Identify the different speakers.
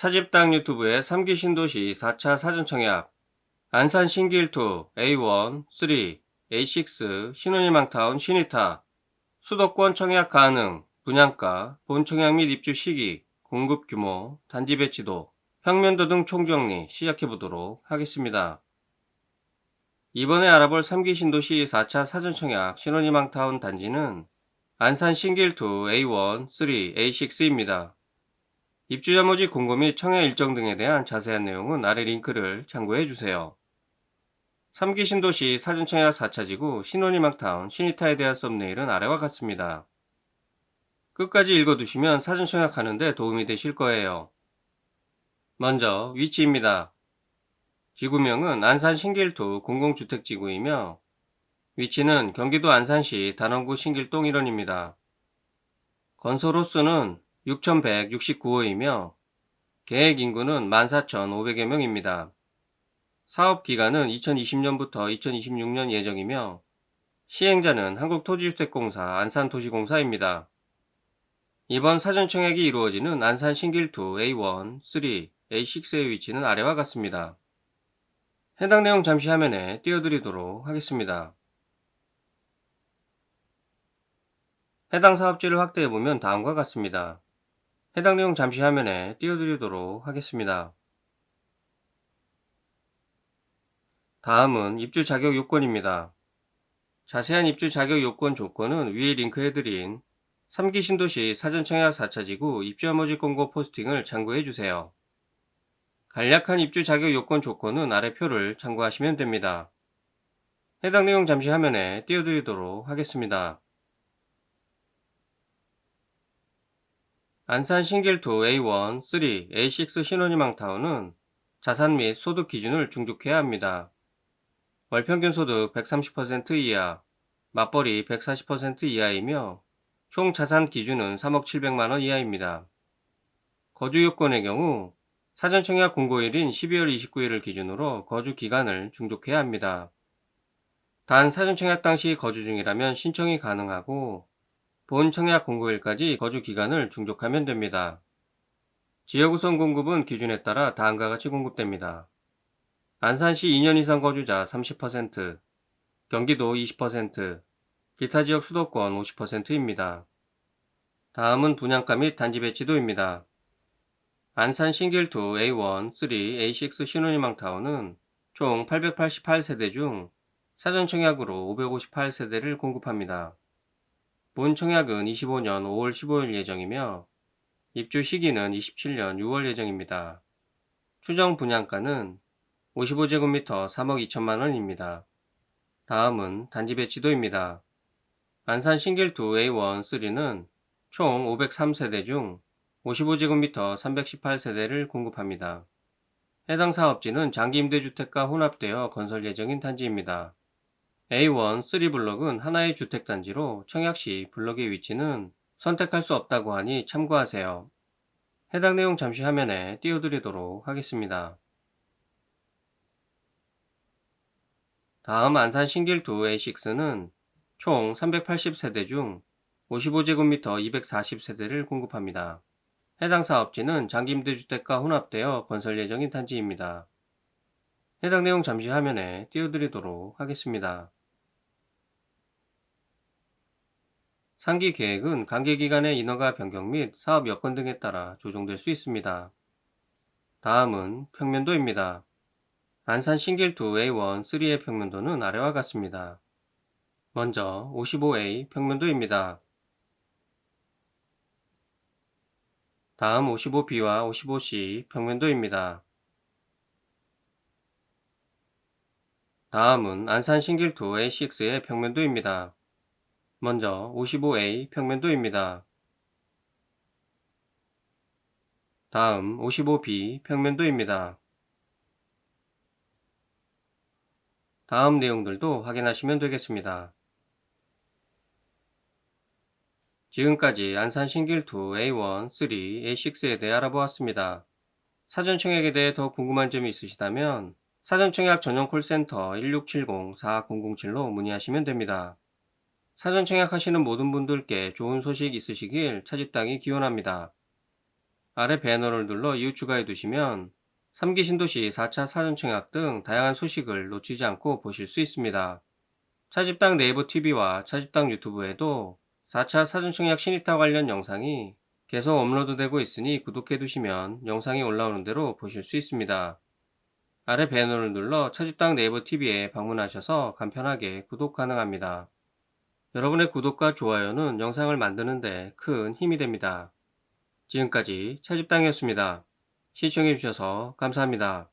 Speaker 1: 차집당 유튜브의 3기 신도시 4차 사전청약 안산 신길투 A1, 3, A6 신혼희망타운 신이타 수도권 청약 가능, 분양가, 본청약 및 입주 시기, 공급 규모, 단지 배치도, 평면도 등 총정리 시작해 보도록 하겠습니다. 이번에 알아볼 3기 신도시 4차 사전청약 신혼희망타운 단지는 안산 신길투 A1, 3, A6입니다. 입주자 모집 공고 및 청약 일정 등에 대한 자세한 내용은 아래 링크를 참고해 주세요. 3기 신도시 사전청약 4차 지구 신혼희망타운 신이타에 대한 썸네일은 아래와 같습니다. 끝까지 읽어두시면 사전청약 하는데 도움이 되실 거예요. 먼저 위치입니다. 지구명은 안산 신길토 공공주택지구이며 위치는 경기도 안산시 단원구 신길동 1원입니다. 건설 호수는 6,169호이며 계획 인구는 14,500여 명입니다. 사업 기간은 2020년부터 2026년 예정이며 시행자는 한국토지주택공사 안산도시공사입니다. 이번 사전 청약이 이루어지는 안산 신길투 A1, 3, A6의 위치는 아래와 같습니다. 해당 내용 잠시 화면에 띄워드리도록 하겠습니다. 해당 사업지를 확대해보면 다음과 같습니다. 해당 내용 잠시 화면에 띄워드리도록 하겠습니다. 다음은 입주 자격 요건입니다. 자세한 입주 자격 요건 조건은 위에 링크해드린 3기 신도시 사전청약 4차 지구 입주화 모집 공고 포스팅을 참고해주세요. 간략한 입주 자격 요건 조건은 아래 표를 참고하시면 됩니다. 해당 내용 잠시 화면에 띄워드리도록 하겠습니다. 안산 신길투 A1, 3, A6 신혼희망타운은 자산 및 소득 기준을 충족해야 합니다. 월평균 소득 130% 이하, 맞벌이 140% 이하이며 총 자산 기준은 3억 700만원 이하입니다. 거주 요건의 경우 사전 청약 공고일인 12월 29일을 기준으로 거주 기간을 충족해야 합니다. 단 사전 청약 당시 거주 중이라면 신청이 가능하고 본 청약 공고일까지 거주 기간을 충족하면 됩니다. 지역 우선 공급은 기준에 따라 다음과 같이 공급됩니다. 안산시 2년 이상 거주자 30%, 경기도 20%, 기타 지역 수도권 50%입니다. 다음은 분양가 및 단지 배치도입니다. 안산 신길투 A1, 3, A6 신혼희망타운은 총 888세대 중 사전 청약으로 558세대를 공급합니다. 본 청약은 25년 5월 15일 예정이며 입주 시기는 27년 6월 예정입니다. 추정 분양가는 55제곱미터 3억 2천만 원입니다. 다음은 단지 배치도입니다. 안산 신길투 A1, 3는 총 503세대 중 55제곱미터 318세대를 공급합니다. 해당 사업지는 장기임대주택과 혼합되어 건설 예정인 단지입니다. A1, 3블럭은 하나의 주택단지로 청약 시 블럭의 위치는 선택할 수 없다고 하니 참고하세요. 해당 내용 잠시 화면에 띄워드리도록 하겠습니다. 다음 안산 신길투 A6는 총 380세대 중 55제곱미터 240세대를 공급합니다. 해당 사업지는 장기임대주택과 혼합되어 건설 예정인 단지입니다. 해당 내용 잠시 화면에 띄워드리도록 하겠습니다. 상기 계획은 관계기관의 인허가 변경 및 사업 여건 등에 따라 조정될 수 있습니다. 다음은 평면도입니다. 안산 신길투 A1, 3의 평면도는 아래와 같습니다. 먼저 55A 평면도입니다. 다음 55B와 55C 평면도입니다. 다음은 안산 신길투 A6의 평면도입니다. 먼저 55A 평면도입니다. 다음 55B 평면도입니다. 다음 내용들도 확인하시면 되겠습니다. 지금까지 안산 신길투 A1, 3, A6에 대해 알아보았습니다. 사전청약에 대해 더 궁금한 점이 있으시다면 사전청약 전용 콜센터 1670-4007로 문의하시면 됩니다. 사전 청약하시는 모든 분들께 좋은 소식 있으시길 차집당이 기원합니다. 아래 배너를 눌러 이웃 추가해 두시면 3기 신도시 4차 사전 청약 등 다양한 소식을 놓치지 않고 보실 수 있습니다. 차집당 네이버 TV와 차집당 유튜브에도 4차 사전 청약 신이타 관련 영상이 계속 업로드되고 있으니 구독해 두시면 영상이 올라오는 대로 보실 수 있습니다. 아래 배너를 눌러 차집당 네이버 TV에 방문하셔서 간편하게 구독 가능합니다. 여러분의 구독과 좋아요는 영상을 만드는데 큰 힘이 됩니다. 지금까지 차집당이었습니다. 시청해주셔서 감사합니다.